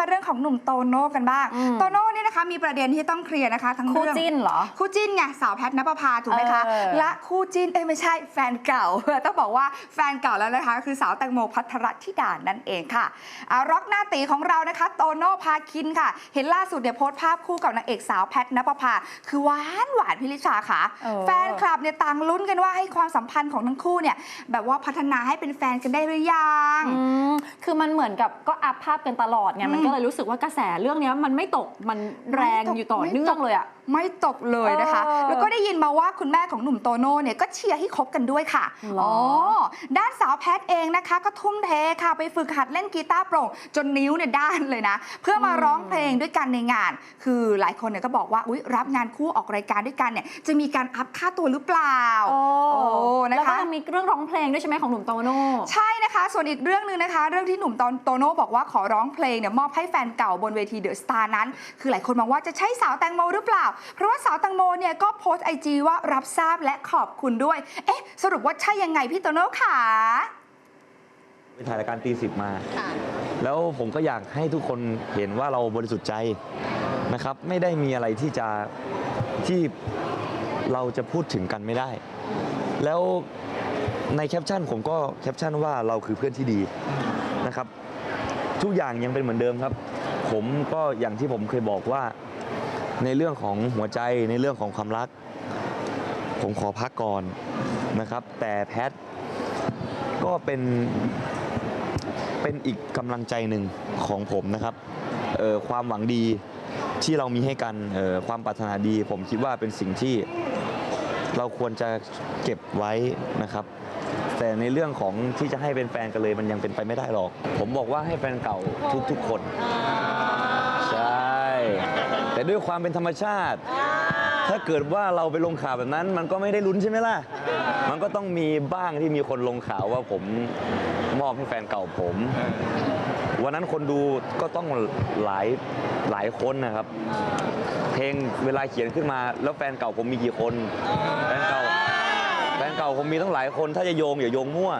มาเรื่องของหนุ่มโตโน่กันบ้างอืมโตโน่เนี่ยนะคะมีประเด็นที่ต้องเคลียร์นะคะ ทั้งคู่เรื่องจิ้นเหรอ คู่จิ้นไงสาวแพทนภพาถูกไหมคะ เออ และคู่จิ้นเอ้ยไม่ใช่แฟนเก่า ต้องบอกว่าแฟนเก่าแล้วนะคะ คือสาวแตงโมพัทรธิดานั่นเองค่ะอ่าร็อกหน้าตีของเรานะคะโตโน่พาคินค่ะ เห็นล่าสุดเนี่ยโพสต์ภาพคู่กับนางเอกสาวแพทนภพาคือหวานหวานพิริชาค่ะ เออ แฟนคลับเนี่ยต่างลุ้นกันว่าให้ความสัมพันธ์ของทั้งคู่เนี่ยแบบว่าพัฒนาให้เป็นแฟนกันได้หรือยัง อืมคือมันเหมือนกับก็อัพภาพกันตลอดไง มันอืมก็เลยรู้สึกว่ากระแสเรื่องเนี้ยมันไม่ตกมันแรงไม่ตกอยู่ต่อไม่ตกเนื่องเลยอะไม่ตกเลยนะคะเออแล้วก็ได้ยินมาว่าคุณแม่ของหนุ่มโตโน่เนี่ยก็เชียร์ให้คบกันด้วยค่ะหรอด้านสาวแพทเองนะคะ ก็ทุ่มเทค่ะไปฝึกหัดเล่นกีตาร์โปร่ง จนนิ้วเนี่ยด้านเลยนะ เพื่อมาร้องเพลงด้วยกันในงาน คือหลายคนเนี่ยก็บอกว่าอุ๊ยรับงานคู่ออกรายการด้วยกันเนี่ยจะมีการอัพค่าตัวหรือเปล่าโอ้โอ้นะคะแล้วก็ยังมีเรื่องร้องเพลงด้วยใช่ไหมของหนุ่มโตโน่ใช่นะคะ ส่วนอีกเรื่องหนึ่งนะคะ เรื่องที่หนุ่มโตโน่บอกว่าขอร้องเพลงเนี่ยมอบให้แฟนเก่าบนเวทีเดอะสตาร์นั้น คือหลายคนมองว่าจะใช่สาวแตงโมหรือเปล่า เพราะว่าสาวแตงโมเนี่ยก็โพสต์ไอจีว่ารับทราบและขอบคุณด้วย เอ๊ะ สรุปว่าใช่ยังไงพี่โตโน่ขาไปถ่ายรายการตีสิบมา แล้วผมก็อยากให้ทุกคนเห็นว่าเราบริสุทธิ์ใจนะครับ ไม่ได้มีอะไรที่จะที่เราจะพูดถึงกันไม่ได้ แล้วในแคปชั่นผมก็แคปชั่นว่าเราคือเพื่อนที่ดีนะครับ ทุกอย่างยังเป็นเหมือนเดิมครับ ผมก็อย่างที่ผมเคยบอกว่า ในเรื่องของหัวใจในเรื่องของความรัก ผมขอพักก่อนนะครับ แต่แพทก็เป็นเป็นอีกกำลังใจหนึ่งของผมนะครับออความหวังดีที่เรามีให้กันออความปรารถนาดี ผมคิดว่าเป็นสิ่งที่เราควรจะเก็บไว้นะครับ แต่ในเรื่องของที่จะให้เป็นแฟนกันเลยมันยังเป็นไปไม่ได้หรอก ผมบอกว่าให้แฟนเก่าทุกๆคน ใช่ แต่ด้วยความเป็นธรรมชาติ ถ้าเกิดว่าเราไปลงข่าวแบบนั้น มันก็ไม่ได้ลุ้นใช่ไหมล่ะ มันก็ต้องมีบ้างที่มีคนลงข่าวว่าผมมอบให้แฟนเก่าผม วันนั้นคนดูก็ต้องหลายหลายคนนะครับ เพลงเวลาเขียนขึ้นมา แล้วแฟนเก่าผมมีกี่คน แฟนเก่า แฟนเก่าผมมีตั้งหลายคนถ้าจะโยงอย่าโยงมั่ว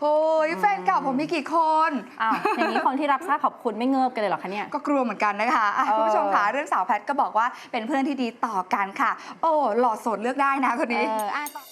โฮ้ยแฟนเก่าผมมีกี่คน อ้าวอย่างนี้คนที่รับทราบขอบคุณไม่เงิบกันเลยเหรอคะเนี่ย ก็กลัวเหมือนกันนะคะอะเออคุณผู้ชมค่ะเรื่องสาวแพทก็บอกว่าเป็นเพื่อนที่ดีต่อกันค่ะ โอ้หล่อโสดเลือกได้นะคนนี้ เอออะต่อ